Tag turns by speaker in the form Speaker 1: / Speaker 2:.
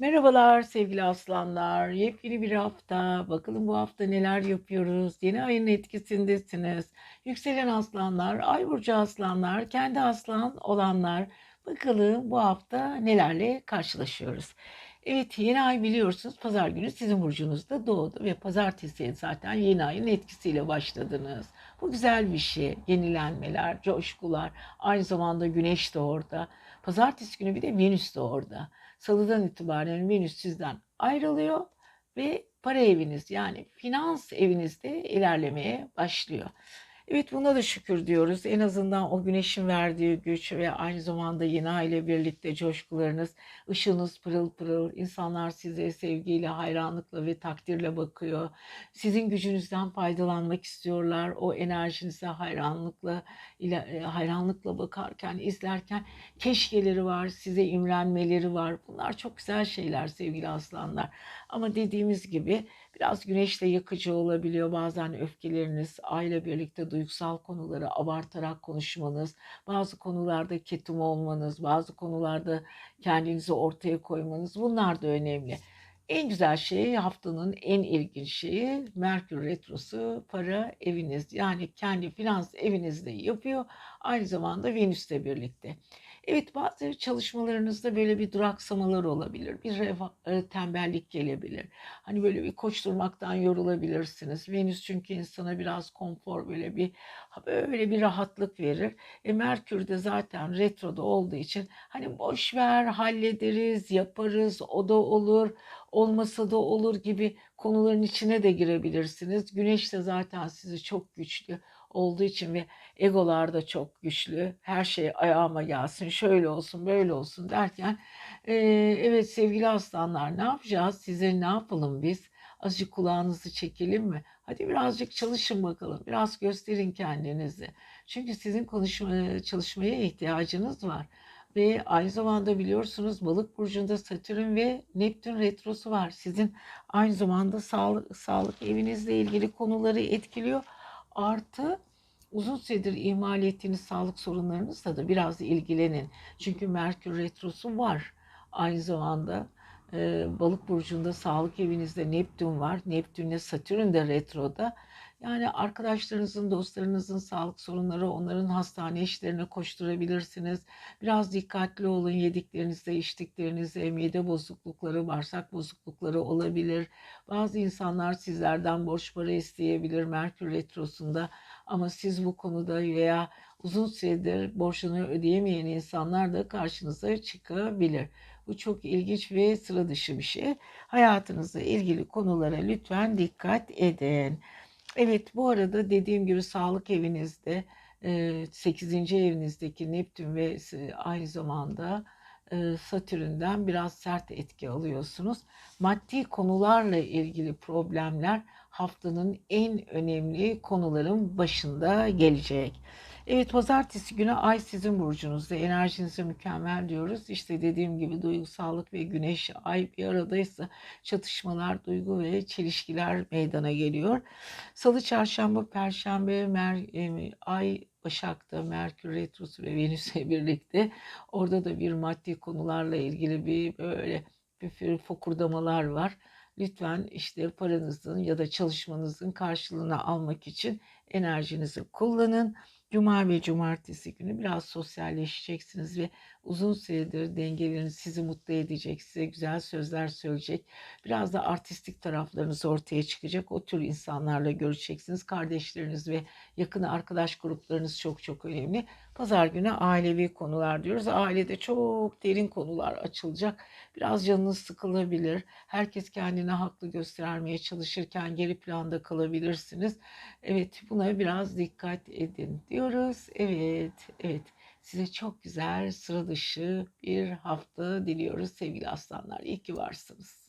Speaker 1: Merhabalar sevgili aslanlar. Yepyeni bir hafta. Bakalım bu hafta neler yapıyoruz? Yeni ayın etkisindesiniz. Yükselen aslanlar, ay burcu aslanlar, kendi aslan olanlar. Bakalım bu hafta nelerle karşılaşıyoruz? Evet yeni ay biliyorsunuz pazar günü sizin burcunuzda doğdu ve pazartesi zaten yeni ayın etkisiyle başladınız. Bu güzel bir şey. Yenilenmeler, coşkular. Aynı zamanda güneş de orada. Pazartesi günü bir de Venüs de orada. Salıdan itibaren Venüs sizden ayrılıyor ve para eviniz yani finans evinizde ilerlemeye başlıyor. Evet buna da şükür diyoruz. En azından o güneşin verdiği güç ve aynı zamanda yeni aile birlikte coşkularınız, ışığınız pırıl pırıl, insanlar size sevgiyle, hayranlıkla ve takdirle bakıyor. Sizin gücünüzden faydalanmak istiyorlar. O enerjinize hayranlıkla e, hayranlıkla bakarken, izlerken keşkeleri var, size imrenmeleri var. Bunlar çok güzel şeyler sevgili aslanlar. Ama dediğimiz gibi Biraz güneşle yakıcı olabiliyor. Bazen öfkeleriniz, aile birlikte duygusal konuları abartarak konuşmanız, bazı konularda ketum olmanız, bazı konularda kendinizi ortaya koymanız bunlar da önemli. En güzel şey haftanın en ilginç şeyi Merkür Retrosu para eviniz yani kendi finans evinizde yapıyor. Aynı zamanda Venüs'le birlikte. Evet bazı çalışmalarınızda böyle bir duraksamalar olabilir. Bir e, tembellik gelebilir. Hani böyle bir koşturmaktan yorulabilirsiniz. Venüs çünkü insana biraz konfor böyle bir böyle bir rahatlık verir. E Merkür de zaten retroda olduğu için hani boş ver hallederiz yaparız o da olur olmasa da olur gibi konuların içine de girebilirsiniz. Güneş de zaten sizi çok güçlü olduğu için ve egolar da çok güçlü. Her şey ayağıma gelsin, şöyle olsun, böyle olsun derken e, evet sevgili aslanlar ne yapacağız? Size ne yapalım biz? Azıcık kulağınızı çekelim mi? Hadi birazcık çalışın bakalım. Biraz gösterin kendinizi. Çünkü sizin konuşma, çalışmaya ihtiyacınız var. Ve aynı zamanda biliyorsunuz balık burcunda Satürn ve Neptün retrosu var. Sizin aynı zamanda sağlık, sağlık evinizle ilgili konuları etkiliyor. Artı uzun süredir ihmal ettiğiniz sağlık sorunlarınızla da biraz ilgilenin. Çünkü Merkür Retrosu var. Aynı zamanda e, balık burcunda sağlık evinizde Neptün var. Neptünle Satürn de retroda. Yani arkadaşlarınızın, dostlarınızın sağlık sorunları, onların hastane işlerine koşturabilirsiniz. Biraz dikkatli olun yediklerinizde, içtiklerinizde, mide bozuklukları, bağırsak bozuklukları olabilir. Bazı insanlar sizlerden borç para isteyebilir Merkür Retrosu'nda. Ama siz bu konuda veya uzun süredir borçunu ödeyemeyen insanlar da karşınıza çıkabilir. Bu çok ilginç ve sıra dışı bir şey. Hayatınızla ilgili konulara lütfen dikkat edin. Evet bu arada dediğim gibi sağlık evinizde 8. evinizdeki Neptün ve aynı zamanda Satürn'den biraz sert etki alıyorsunuz. Maddi konularla ilgili problemler haftanın en önemli konuların başında gelecek. Evet pazartesi günü ay sizin burcunuzda enerjinizi mükemmel diyoruz. İşte dediğim gibi duygusallık ve güneş ay bir aradaysa çatışmalar, duygu ve çelişkiler meydana geliyor. Salı, çarşamba, perşembe, mer, e, ay Başak'ta Merkür Retrosu ve Venüs'le birlikte orada da bir maddi konularla ilgili bir böyle bir fokurdamalar var. Lütfen işte paranızın ya da çalışmanızın karşılığını almak için enerjinizi kullanın. Cuma ve cumartesi günü biraz sosyalleşeceksiniz ve uzun süredir dengeleriniz sizi mutlu edecek, size güzel sözler söyleyecek. Biraz da artistik taraflarınız ortaya çıkacak. O tür insanlarla görüşeceksiniz. Kardeşleriniz ve yakın arkadaş gruplarınız çok çok önemli. Pazar günü ailevi konular diyoruz. Ailede çok derin konular açılacak. Biraz canınız sıkılabilir. Herkes kendine haklı göstermeye çalışırken geri planda kalabilirsiniz. Evet buna biraz dikkat edin diyoruz. Evet, evet. Size çok güzel sıra dışı bir hafta diliyoruz sevgili aslanlar. İyi ki varsınız.